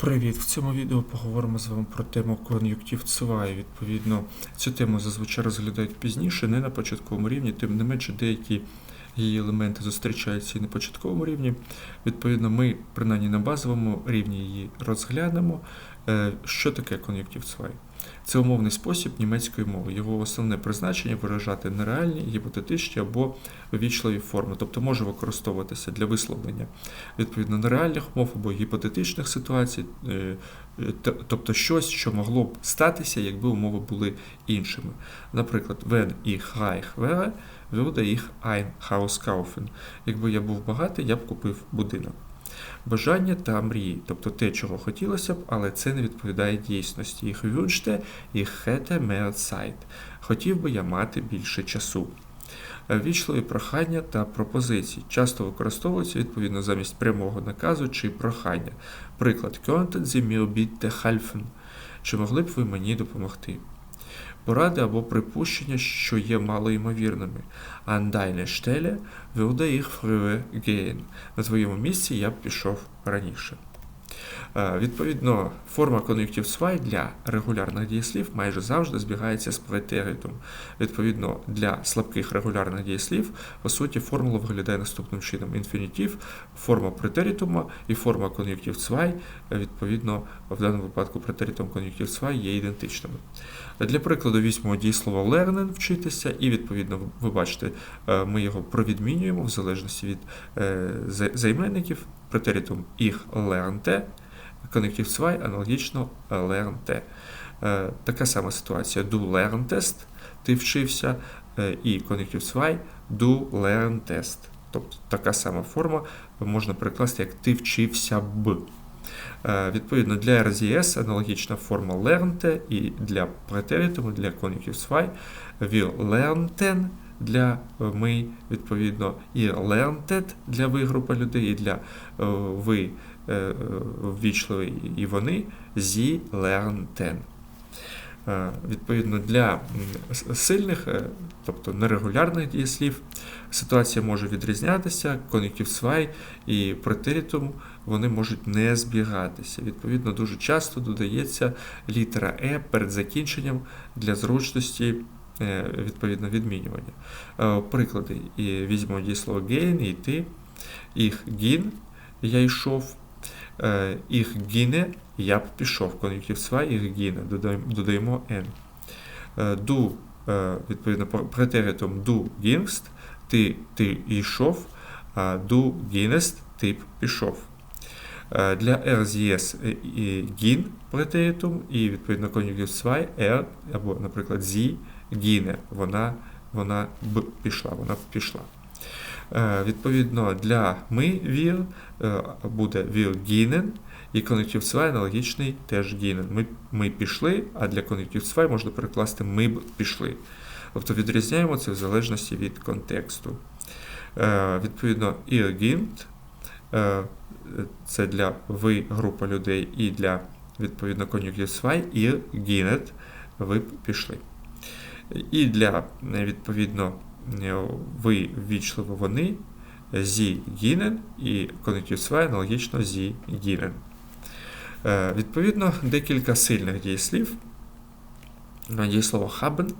Привіт! В цьому відео поговоримо з вами про тему кон'юктив цвай. Відповідно, цю тему зазвичай розглядають пізніше, не на початковому рівні, тим не менше деякі її елементи зустрічаються і на початковому рівні. Відповідно, ми, принаймні на базовому рівні її розглянемо. Е, Що таке кон'юктив цвай? Це умовний спосіб німецької мови. Його основне призначення виражати нереальні, гіпотетичні або ввічливі форми, тобто може використовуватися для висловлення відповідно нереальних мов або гіпотетичних ситуацій, е, тобто щось, що могло б статися, якби умови були іншими. Наприклад, wenn ich reich wäre, würde ich ein Haus kaufen. Якби я був багатий, я б купив будинок. Бажання та мрії, тобто те, чого хотілося б, але це не відповідає дійсності. Ich wünschte, ich hätte mehr. Хотів би я мати більше часу. Вічливі прохання та пропозиції часто використовуються відповідно замість прямого наказу чи прохання. Приклад Könnten Sie mir bitte helfen? Чи могли б ви мені допомогти? Поради або припущення, що є малоймовірними. An deiner Stelle würde ich gehen. На твоєму місці я б пішов раніше. Е, Відповідно, форма кон'юктив свай для регулярних дієслів майже завжди збігається з претеритум. Відповідно, для слабких регулярних дієслів, по суті, формула виглядає наступним чином: інфінітив, форма претеритума і форма кон'юктив свай, відповідно, в даному випадку претеритум кон'юктив свай є ідентичними. Для прикладу візьмемо дієслово lernen вчитися, і відповідно, ви бачите, е, ми його провідмінюємо в залежності від е, займенників. Претеритум ich lernte, кон'юктив свай аналогічно lernte. Е, Така сама ситуація du lerntest, ти вчився, е, і кон'юктив свай du lerntest. Тобто така сама форма можна перекласти як ти вчився б. Е, Відповідно, для RZS аналогічна форма lernte і для претеритуму, для кон'юктив свай wir lernten для е, ми, відповідно, і lernted для ви група людей, і для е, ви е, е, і вони зі lernten. Е, Відповідно, для сильних, тобто нерегулярних дієслів, ситуація може відрізнятися, кон'юктив свай і претеритум вони можуть не збігатися. Відповідно, дуже часто додається літера Е перед закінченням для зручності відповідно відмінювання. Е, Приклади. І візьмемо дієслово gehen, йти, їх гін, я йшов, е, їх гіне, я б пішов. Кон'юктив свай, їх гіне, додаємо, n. Е, е, відповідно, претеритум ду гінгст, ти, ти йшов, а ду гінест, ти б пішов. Е, Для RZS е, і гін претеритум і відповідно кон'юктив свай, er, або, наприклад, зі гіне, вона, вона б пішла, вона б пішла. Е, Відповідно, для ми вір е, буде вір гінен, і кон'юктив свай аналогічний теж гінен. Ми, ми пішли, а для кон'юктив свай можна перекласти ми б пішли. Тобто відрізняємо це в залежності від контексту. Е, Відповідно, е, це для ви група людей, і для відповідно свай, ihr ginnet, ви б пішли. І для відповідно ви ввічливо вони зі гінен і кон'юктив свай аналогічно зі гінен. Е, Відповідно, декілька сильних дієслів. Дієслово haben,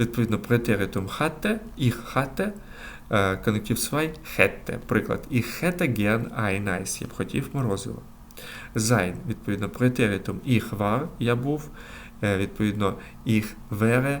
відповідно, претеритум hatte, ich hatte, е, свай hätte. Приклад, hätte gern ein Eis, я б хотів морозиво. Sein, відповідно, претеритум ich war, я був, е, відповідно, ich wäre, е,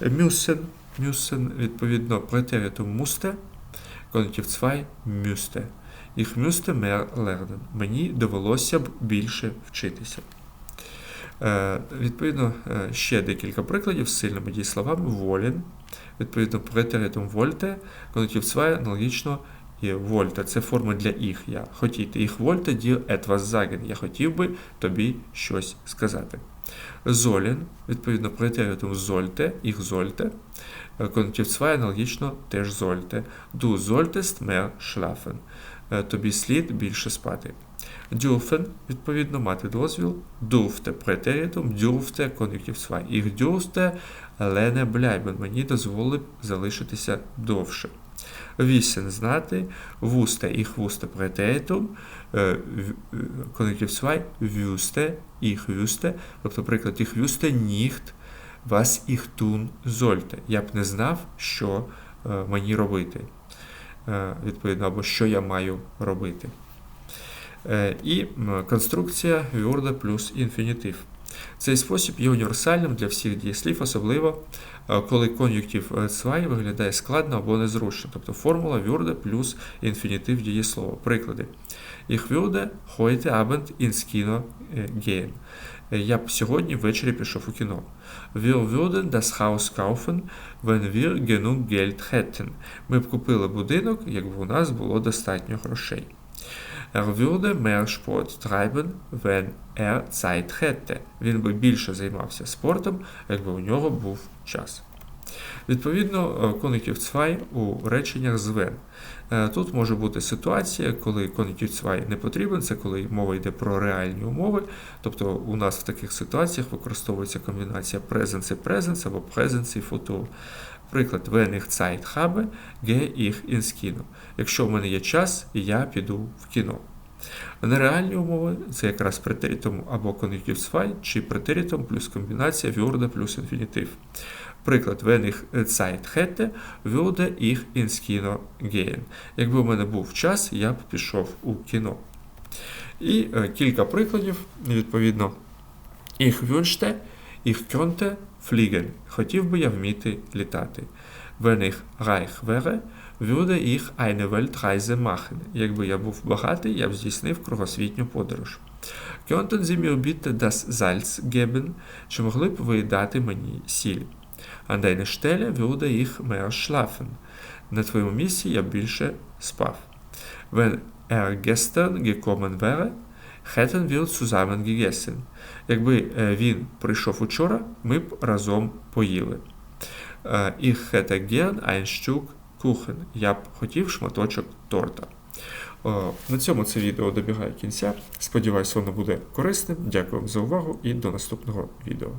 Müssen, müssen, відповідно, претеритум кон'юктив свай müsste. Ich müsste mehr lernen. Мені довелося б більше вчитися. Е, Відповідно, е, ще декілька прикладів з сильними дієсловами. Волін, відповідно, претеритум volte, кон'юктив аналогічно і wollte – це форма для їх. Я хотіти. Ich wollte dir etwas sagen. Я хотів би тобі щось сказати. Sollen, відповідно, претеритум sollte, ich sollte. Е, Контів 2 аналогічно теж sollte. Du solltest mehr schlafen. Е, Тобі слід більше спати. Dürfen, відповідно, мати дозвіл. Претеритум, dürfte кон'юктив 2. Ich dürfte Лене bleiben. Мені дозволив залишитися довше. Wissen – знати. Wusste, ich wusste претеритум. Е, в- е, Кон'юктив 2. Wüsste, ich wüsste. Тобто, приклад, ich wüsste nicht, was ich tun sollte. Я б не знав, що е, мені робити. Е, Відповідно, або що я маю робити. І конструкція Word плюс інфінітив. Цей спосіб є універсальним для всіх дієслів, особливо е, коли кон'юктив е, «zwei» виглядає складно або незручно, тобто формула Word плюс інфінітив дієслова. Приклади. Ich würde heute Abend ins Kino е. Е, Я б сьогодні ввечері пішов у кіно. Wir würden das Haus kaufen, wenn wir genug Geld hätten. Ми б купили будинок, якби у нас було достатньо грошей. Er würde mehr Sport treiben, wenn er Zeit hätte. Він би більше займався спортом, якби у нього був час. Відповідно, кон'юктив 2 у реченнях з when. Е, Тут може бути ситуація, коли кон'юктив 2 не потрібен, це коли мова йде про реальні умови. Тобто у нас в таких ситуаціях використовується комбінація present і present або present і future. Приклад, ich Zeit habe, gehe ich ins Kino. Якщо в мене є час, я піду в кіно. Нереальні умови це якраз претеритум або кон'юктив 2, чи претеритум плюс комбінація Word плюс інфінітив. Приклад, wenn ich Zeit hätte, würde ich ins Kino gehen. Якби в мене був час, я б пішов у кіно. І е, кілька прикладів, відповідно. Ich wünschte, ich könnte fliegen. Хотів би я вміти літати. Wenn ich reich wäre, würde ich eine Weltreise machen. Якби я був багатий, я б здійснив кругосвітню подорож. Könnten Sie mir bitte das Salz geben? Чи могли б ви дати мені сіль? An deiner Stelle würde ich mehr schlafen. На твоєму місці я б більше спав. Wenn er gestern gekommen wäre, wir zusammen gegessen. Якби е, він прийшов учора, ми б разом поїли. Е, gern ein Stück Kuchen. Я б хотів шматочок торта. На цьому це відео добігає кінця. Сподіваюсь, воно буде корисним. Дякую вам за увагу і до наступного відео.